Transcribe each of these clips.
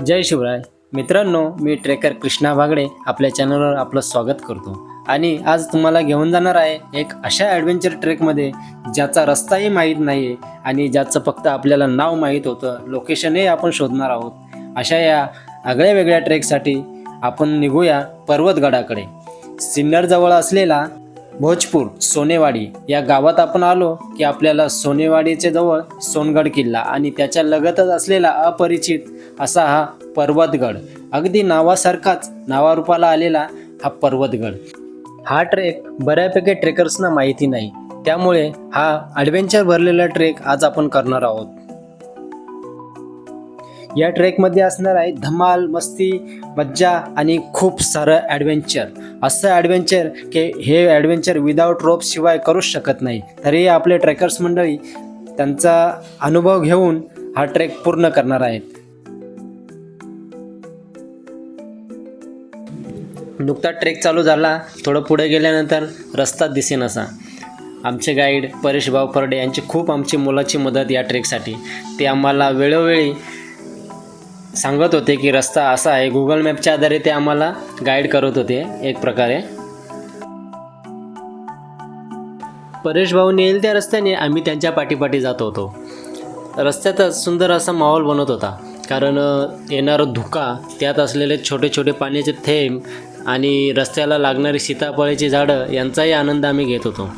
जय शिवराय. मित्रांनो मी ट्रेकर कृष्णा भागडे आपल्या चॅनलवर आपलं स्वागत करतो. आणि आज तुम्हाला घेऊन जाणार आहे एक अशा ॲडव्हेंचर ट्रेकमध्ये ज्याचा रस्ताही माहीत नाही आहे आणि ज्याचं फक्त आपल्याला नाव माहीत होतं लोकेशनही आपण शोधणार आहोत. अशा या आगळ्या वेगळ्या ट्रेकसाठी आपण निघूया पर्वतगडाकडे. सिन्नरजवळ असलेला भोजपूर सोनेवाडी या गावात आपण आलो की आपल्याला सोनेवाडीचे जवळ सोनगड किल्ला आणि त्याच्या लगतच असलेला अपरिचित असा हा पर्वतगड. अगदी नावासारखाच नावारूपाला आलेला हा पर्वतगड. हा ट्रेक बऱ्यापैकी ट्रेकर्सना माहिती नाही. त्यामुळे हा ॲडव्हेंचर भरलेला ट्रेक आज आपण करणार आहोत. या ट्रेकमध्ये असणार आहे धमाल मस्ती मज्जा आणि खूप सारं ॲडव्हेंचर असं ॲडव्हेंचर की हे ॲडव्हेंचर विदाऊट रोप शिवाय करूच शकत नाही. तरी आपले ट्रेकर्स मंडळी त्यांचा अनुभव घेऊन हा ट्रेक पूर्ण करणार आहेत. नुकता ट्रेक चालू झाला. थोडं पुढे गेल्यानंतर रस्ता दिसेनासा. आमचे गाईड परेशभाऊ परडे यांची खूप आमची मोलाची मदत या ट्रेकसाठी ते आम्हाला वेळोवेळी सांगत होते की रस्ता असा आहे. गुगल मॅपच्या आधारे ते आम्हाला गाईड करत होते एक प्रकारे. परेश भाऊ नेल त्या रस्त्याने आम्ही त्यांच्या पाठीपाठी जात होतो. रस्त्यातच सुंदर असा माहोल बनत होता. कारण येणारं धुका त्यात असलेले छोटे छोटे पाण्याचे थेंब आणि रस्त्याला लागणारी सीताफळाची झाडं यांचाही आनंद आम्ही घेत होतो.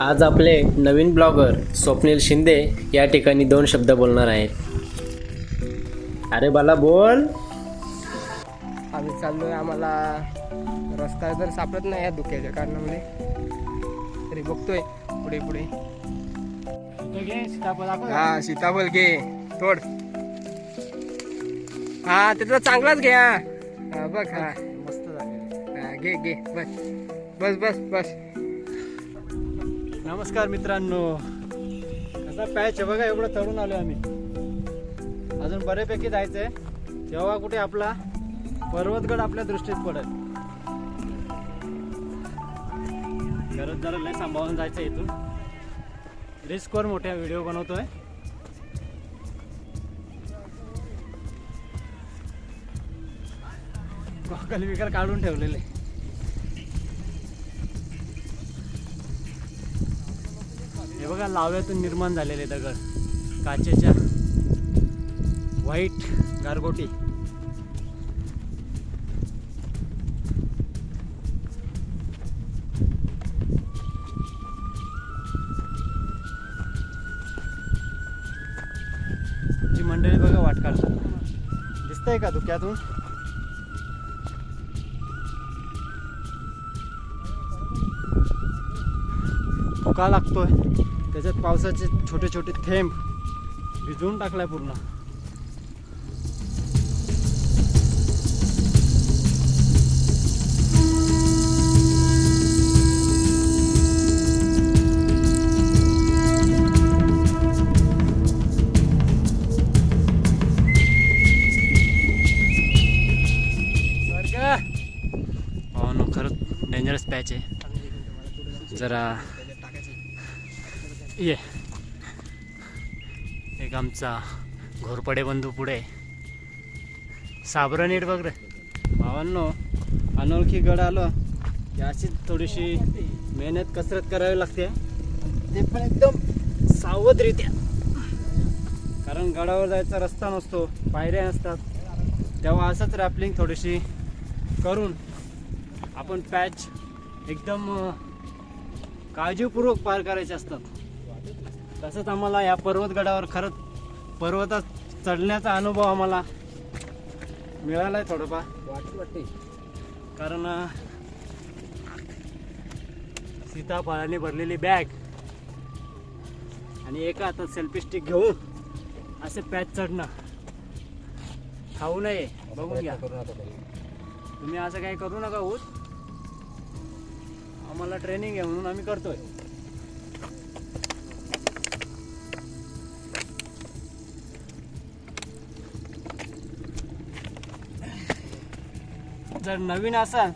आज आपले नवीन ब्लॉगर स्वप्नील शिंदे या ठिकाणी दोन शब्द बोलणार आहेत. अरे बाला बोल. आम्ही चाललोय आम्हाला रस्ता जर सापडत नाही या धुक्याच्या कारणामुळे. तरी बघतोय पुढे पुढे. हा सीताफळ घे तोड. हा त्याचा चांगलाच घे हा. हा, बघ हा. मस्त झाले. घे घे बस. बस बस बस. नमस्कार मित्रांनो. कसा पॅच आहे बघा एवढं चढून आलो आम्ही. अजून बऱ्यापैकी जायचंय. तेव्हा कुठे आपला पर्वतगड आपल्या दृष्टीत पडेल. गरज जरा लय सांभाळून जायचं इथून. रिस्कवर मोठ्या व्हिडिओ बनवतोय. गॉगल विकर काढून ठेवलेले. हे बघा लाव्यातून निर्माण झालेले दगड. काचेच्या व्हाईट गारगोटी जी मंडळी बघा वाट काढतात. दिसतंय का धुक्यातून? धुका लागतोय. त्याच्यात पावसाचे छोटे छोटे थेंब भिजवून टाकलाय पूर्ण. खरंच डेंजरस पॅच आहे. जरा ये. एक आमचा घोरपडे बंधू पुढे. साबरं नीट बघ रे. भावांनो अनोळखी गड आलो. की अशीच थोडीशी मेहनत कसरत करावी लागते. ते पण एकदम सावधरित्या. कारण गडावर जायचा रस्ता नसतो पायऱ्या नसतात तेव्हा असंच रॅपलिंग थोडीशी करून आपण पॅच एकदम काळजीपूर्वक पार करायचे असतात. तसंच आम्हाला या पर्वतगडावर खरंच पर्वतात चढण्याचा अनुभव आम्हाला मिळाला आहे थोडंफार. वाटत वाटते कारण सीताफळाने भरलेली बॅग आणि एका हातात सेल्फी स्टिक घेऊन असे पॅच चढणं. खाऊ नये बघून घ्या. तुम्ही असं काही करू नका होत आम्हाला ट्रेनिंग आहे म्हणून आम्ही करतोय. जर नवीन असाल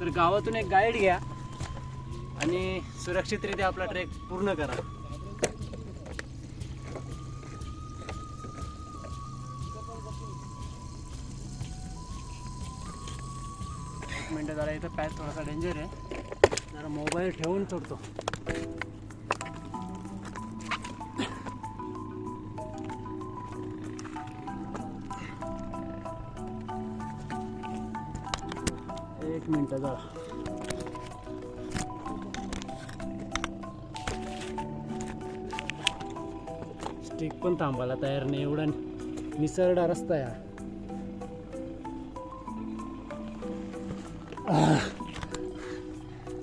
तर गावातून एक गाईड घ्या आणि सुरक्षितरित्या आपला ट्रेक पूर्ण करा. मिनटं जरा इथं पॅच थोडासा डेंजर आहे. जरा मोबाईल ठेवून चढतो एक मिनटं जा स्टिक पण थांबायला तयार नाही एवढा निसरडा रस्ता या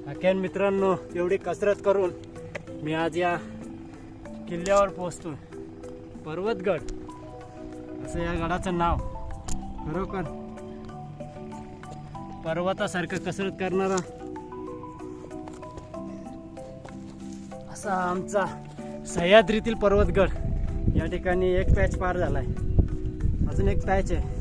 अख्यान मित्रांनो एवढी कसरत करून मी आज या किल्ल्यावर पोहोचतो पर्वतगड असं या गडाचं नाव. खरोखर पर्वतासारखं कसरत करणारा. असा आमचा सह्याद्रीतील पर्वतगड या ठिकाणी एक पॅच पार झालाय. अजून एक पॅच आहे.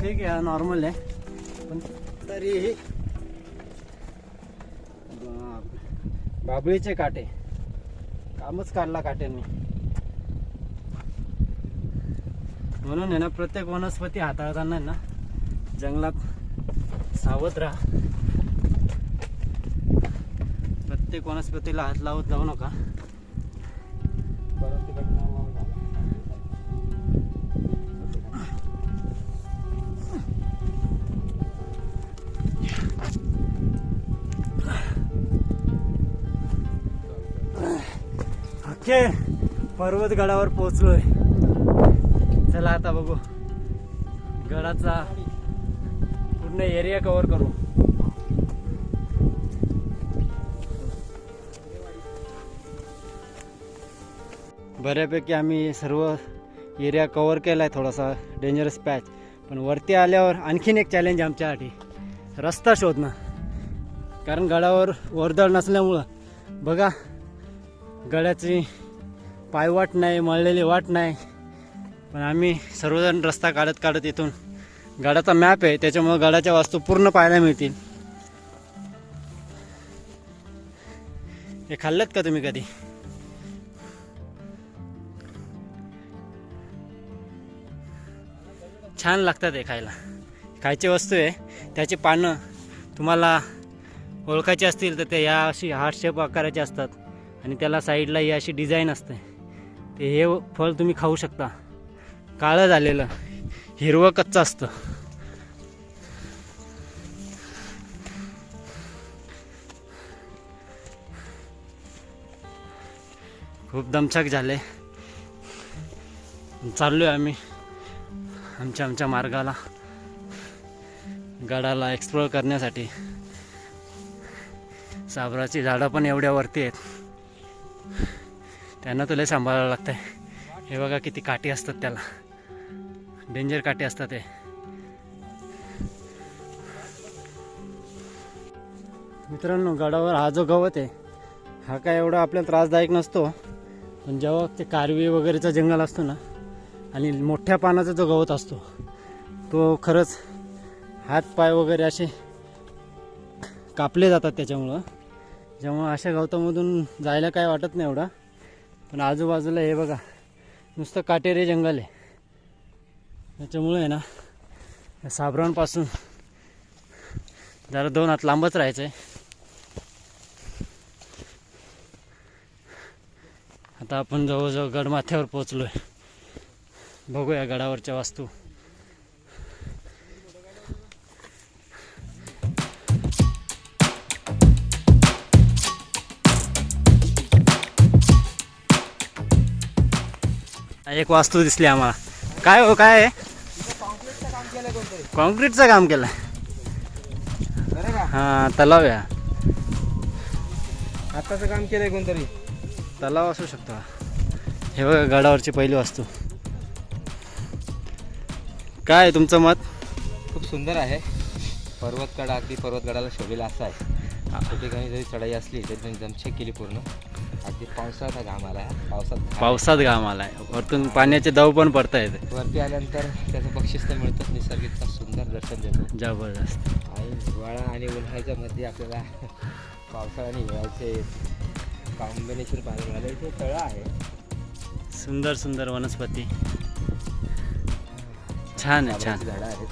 ठीक आहे नॉर्मल आहे. पण तरीही बाबळीचे काटे. कामच काढला काट्यांनी. म्हणून आहे ना प्रत्येक वनस्पती हाताळताना ना जंगलात सावध राहा. प्रत्येक वनस्पतीला हात लावत जाऊ नका. परत तिकडनं ओके पर्वतगडावर पोहोचलोय. चला आता बघू. गडाचा पूर्ण एरिया कव्हर करू. बऱ्यापैकी आम्ही सर्व एरिया कव्हर केला आहे थोडासा डेंजरस पॅच पण वरती आल्यावर आणखीन एक चॅलेंज आमच्यासाठी. रस्ता शोधणं. कारण गडावर वर्दळ नसल्यामुळं. बघा गडाची पायवाट नाही मळलेली वाट नाही. पण आम्ही सर्वजण रस्ता काढत काढत इथून गडाचा मॅप आहे त्याच्यामुळं गडाच्या वास्तू पूर्ण पाहायला मिळतील. हे खाल्लेत का तुम्ही कधी? छान लागतात हे खायला. खायची वस्तू आहे त्याची पानं तुम्हाला ओळखायची असतील तर ते या अशी हार्ट शेप आकाराचे असतात. आणि त्याला साईडला ही अशी डिझाईन असते. ते हे फळ तुम्ही खाऊ शकता. काळं झालेलं. हिरवं कच्चं असतं. खूप दमछाक झाले. चाललोय आम्ही. आमच्या आमच्या मार्गाला. गडाला एक्सप्लोअर करण्यासाठी. साबराची झाडं पण एवढ्या वरती आहेत. त्यांना तुला सांभाळावं लागतंय. हे बघा किती काठी असतात त्याला. डेंजर काठी असतात ते मित्रांनो गडावर हा जो गवत आहे हा काय एवढा आपल्याला त्रासदायक नसतो. पण जेव्हा ते कारवी वगैरेचा जंगल असतो ना आणि मोठ्या पानाचा जो गवत असतो तो खरंच हात पाय वगैरे असे कापले जातात त्याच्यामुळं. जेव्हा अशा गवतामधून जायला काय वाटत नाही एवढं. पण आजूबाजूला हे बघा नुसतं काटेरी जंगल आहे. त्याच्यामुळे आहे ना या साबरांपासून जरा दोन हात लांबच राहायचं आहे आता आपण जवळजवळ गडमाथ्यावर पोचलो आहे बघूया गडावरच्या वास्तू. एक वास्तू दिसली आम्हाला. काय हो काय आहे? कॉन्क्रीटचं काम केलं हां तलाव आहे. आताचं काम केलंय कोणतरी. तलाव असू शकतो हा. बघा गडावरची पहिली वास्तू. काय आहे तुमचं मत? खूप सुंदर आहे. पर्वतगड अगदी पर्वतगडाला शोभेला असा आहे. त्या ठिकाणी जरी चढाई असली तरी त्यांनी दमछेक केली पूर्ण. अगदी पावसाचा घाम आला आहे पावसात घाम. पावसात घाम आलाय. वरतून पाण्याचे दव पण पडता येते वरती आल्यानंतर त्याचं बक्षीस तर मिळतंच. निसर्ग इतका सुंदर दर्शन देतो. जबरदस्त. आणि हिवाळा आणि उन्हाळ्याच्या मध्ये आपल्याला पावसाळा आणि हिवाळ्याचे कॉम्बिनेशन पाहायला मिळालं. इथे तळं आहे. सुंदर सुंदर वनस्पती. छान आहे छान झाडं आहेत.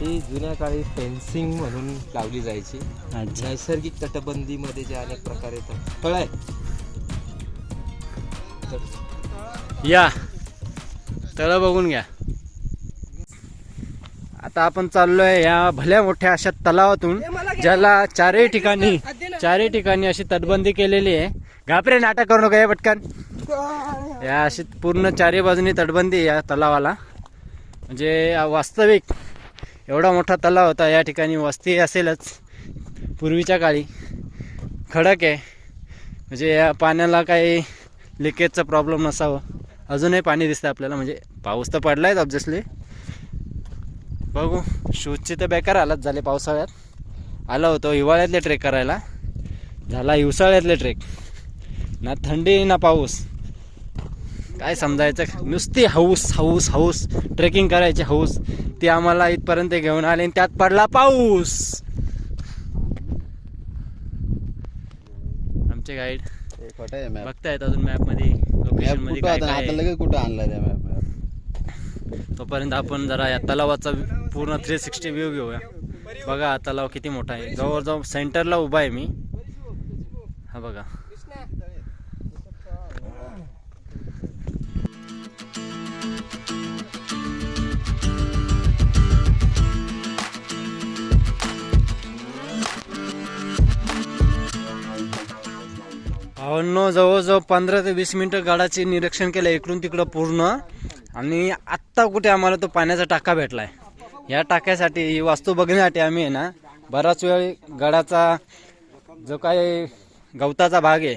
ती जुन्या काळी फेन्सिंग म्हणून लावली जायची. नैसर्गिक तटबंदीमध्ये जे अनेक प्रकार येतात तळ आहे या. तळ बघून घ्या. आता आपण चाललोय या भल्या मोठ्या अशा तलावातून ज्याला चारही ठिकाणी चारही ठिकाणी अशी तटबंदी केलेली आहे. घाबरे नाटक करू नका या पटकन. या अशी पूर्ण चारही बाजूनी तटबंदी या तलावाला. म्हणजे वास्तविक एवढा मोठा तलाव होता या ठिकाणी वस्ती असेलच. पूर्वीच्या काळी खडक आहे. म्हणजे या पाण्याला काही लिकेजचा प्रॉब्लेम नसावं. अजूनही पाणी दिसतं आपल्याला म्हणजे पाऊस तर पडला पडलायच ऑब्विसली बघू शूजची तर बेकार हालत झाले पावसाळ्यात. आला होतो हिवाळ्यातले ट्रेक करायला. झाला हिवसाळ्यातले ट्रेक ना थंडी ना पाऊस. काय समजायचं? नुसती हौस हौस हौस. ट्रेकिंग करायची हौस. ती आम्हाला इथपर्यंत घेऊन आली आणि त्यात पडला पाऊस. आमचे गाईड खोटं आहे मॅप बघतायत अजून मॅपमध्ये लोकेशनमध्ये कुठं? काय आता काय आहे. लगेच कुठं आणलाय त्या मॅप तोपर्यंत आपण जरा या तलावाचा पूर्ण थ्री सिक्स्टी व्ह्यू घेऊया. बघा हा तलाव किती मोठा आहे. जवळजवळ सेंटरला उभा आहे मी. हा बघा. भावांनो जवळजवळ पंधरा ते वीस मिनिटं गाडाचे निरीक्षण केलं इकडून तिकडं पूर्ण. आणि आत्ता कुठे आम्हाला तो पाण्याचा टाका भेटलाय. या टाक्यासाठी ही वास्तू बघण्यासाठी आम्ही आहे ना बराच वेळ गडाचा जो काही गवताचा भाग आहे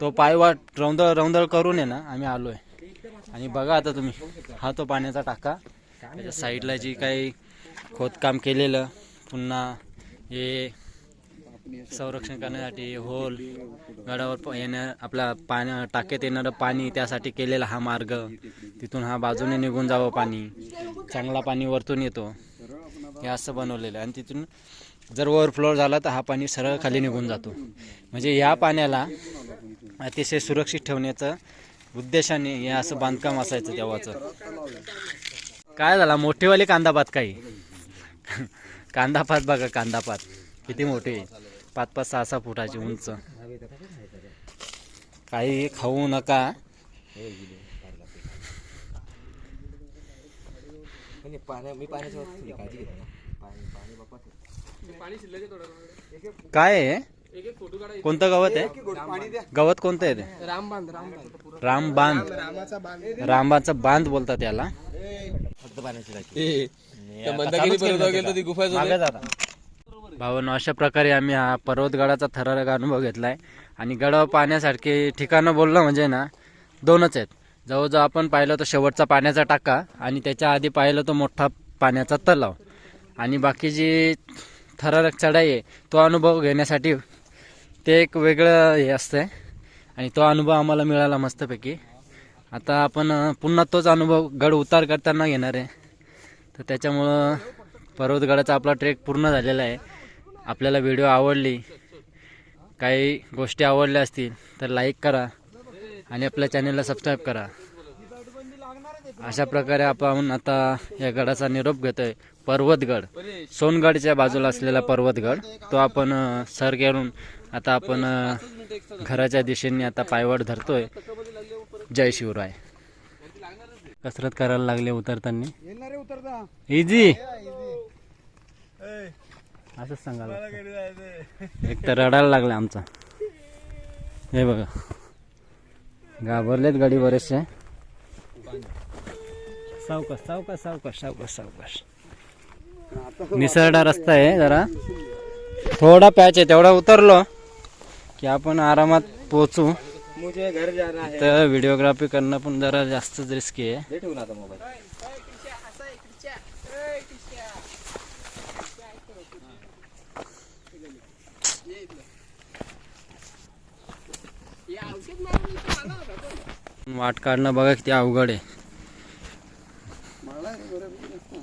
तो पायवाट रौंदळ रौंदळ करून आहे ना आम्ही आलो आहे आणि बघा आता तुम्ही हा तो पाण्याचा टाका. त्याच्या साईडला जी काही खोदकाम केलेलं पुन्हा हे संरक्षण करण्यासाठी होल गडावर येणं आपला आपल्या पाण्या टाक्यात येणारं पाणी त्यासाठी केलेला हा मार्ग. तिथून हा बाजूने निघून जावं पाणी. चांगला पाणी वरतून येतो. हे असं बनवलेलं आहे. आणि तिथून जर ओव्हरफ्लोअर झाला तर हा पाणी सरळ खाली निघून जातो. म्हणजे या पाण्याला अतिशय सुरक्षित ठेवण्याचं उद्देशाने हे असं बांधकाम असायचं तेव्हाचं. काय झाला? मोठीवाली कांदापात काही? कांदापात बघा कांदापात किती मोठी. आहे पाच पाच सहा सहा फुटाची उंच. काही खाऊ नका. म्हणजे काय आहे? कोणतं गवत आहे? गवत कोणतं आहे ते? रामबांध रामबांध. रामबांध रामाचा बांध. रामबांधचं बांध बोलतात त्याला फक्त पाण्याची टाकी भावांनो अशा प्रकारे आम्ही हा पर्वतगडाचा थरारक अनुभव घेतला आहे आणि गडावर पाहण्यासारखे ठिकाणं बोललं म्हणजे ना दोनच आहेत. जवळजवळ आपण पाहिलं तर शेवटचा पाण्याचा टाका आणि त्याच्या आधी पाहिलं तो मोठा पाण्याचा तलाव. आणि बाकी जी थरारक चढाई आहे तो अनुभव घेण्यासाठी ते एक वेगळं हे असतं आहे आणि तो अनुभव आम्हाला मिळाला मस्तपैकी. आता आपण पुन्हा तोच अनुभव गड उतार करताना घेणार आहे. तर त्याच्यामुळं पर्वतगडाचा आपला ट्रेक पूर्ण झालेला आहे. आपल्याला व्हिडिओ आवडली काही गोष्टी आवडल्या असतील तर लाईक करा आणि आपल्या चॅनलला सबस्क्राईब करा. अशा प्रकारे आपण आता या गडाचा निरोप घेतोय. पर्वतगड सोनगडच्या बाजूला असलेला पर्वतगड तो आपण सर करून आता आपण घराच्या दिशेने आता पायवाट धरतोय. जय शिवराय. कसरत करायला लागले उतरताना. इझी असंच सांगायला. एक तर रडायला लागला आमचा. हे बघा. घाबरलेत गाडी बरेचसे. सावकाश सावकाश सावकाश सावकाश सावकाश. निसरडा रस्ता आहे जरा. थोडा पॅच आहे तेवढा उतरलो की आपण आरामात पोचू मुझे घर जाना है। तर व्हिडिओग्राफी करणं पण जरा जास्तच रिस्की आहे दे ठेवून आता मोबाईल वाट काढणं बघा किती अवघड आहे.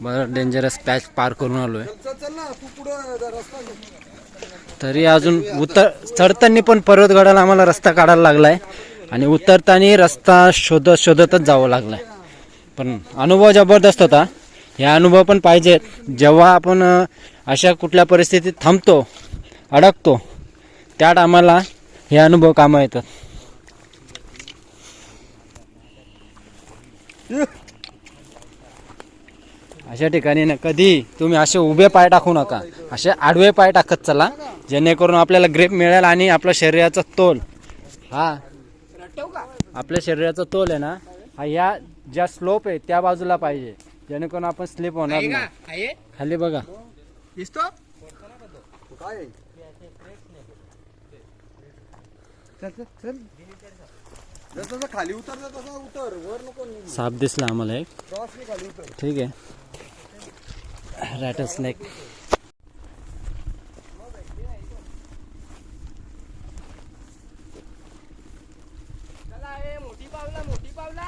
बरं डेंजरस पॅच पार करून आलोय. तरी अजून उतर चढताना पण पर्वतगडाला आम्हाला रस्ता काढायला लागलाय. आणि उतरताना रस्ता शोधत शोधतच जावं लागलाय. पण अनुभव जबरदस्त होता. हे अनुभव पण पाहिजेत जेव्हा आपण अशा कुठल्या परिस्थितीत थांबतो अडकतो त्या टायमाला हे अनुभव कामं येतात. अशा ठिकाणी ना कधी तुम्ही असे उभे पाय टाकू नका. असे आडवे पाय टाकत चला जेणेकरून आपल्याला ग्रेप मिळेल आणि आपल्या शरीराचा तोल. हा. आपल्या शरीराचा तोल आहे ना हा या ज्या स्लोप आहे त्या बाजूला पाहिजे. जेणेकरून आपण स्लिप होणार नाही. खाली बघा. दिसतो? जसं खाली उतरलं तसं उतर. वर नको साप दिसला आम्हाला एक. ठीक आहे. रॅटर स्नेक चला ए मोठी पावला मोठी पावला.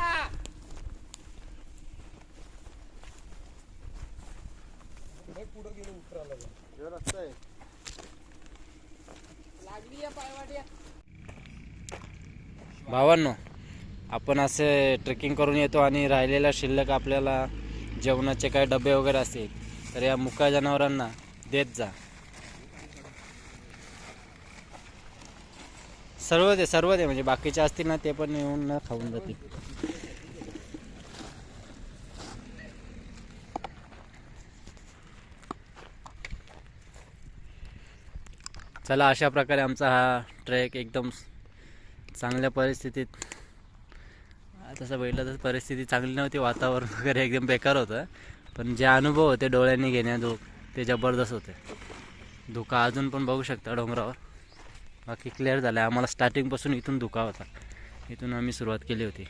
लागली. आहे पायवाटी भावांनो आपण असे ट्रेकिंग करून येतो आणि राहिलेला शिल्लक आपल्याला जेवणाचे काही डबे वगैरे असतील तर या मुका जनावरांना देत जा. सर्व दे सर्व दे म्हणजे बाकीचे असतील ना ते पण येऊन ना खाऊन जातील. चला अशा प्रकारे आमचा हा ट्रेक एकदम चांगल्या परिस्थितीत. तसं बघितलं तर परिस्थिती चांगली नव्हती वातावरण वगैरे एकदम बेकार होतं. पण जे अनुभव होते डोळ्यांनी घेण्याजोग ते जबरदस्त होते. धुका अजून पण बघू शकता डोंगरावर. बाकी क्लिअर झालं आहे आम्हाला स्टार्टिंगपासून इथून धुका होता. इथून आम्ही सुरुवात केली होती.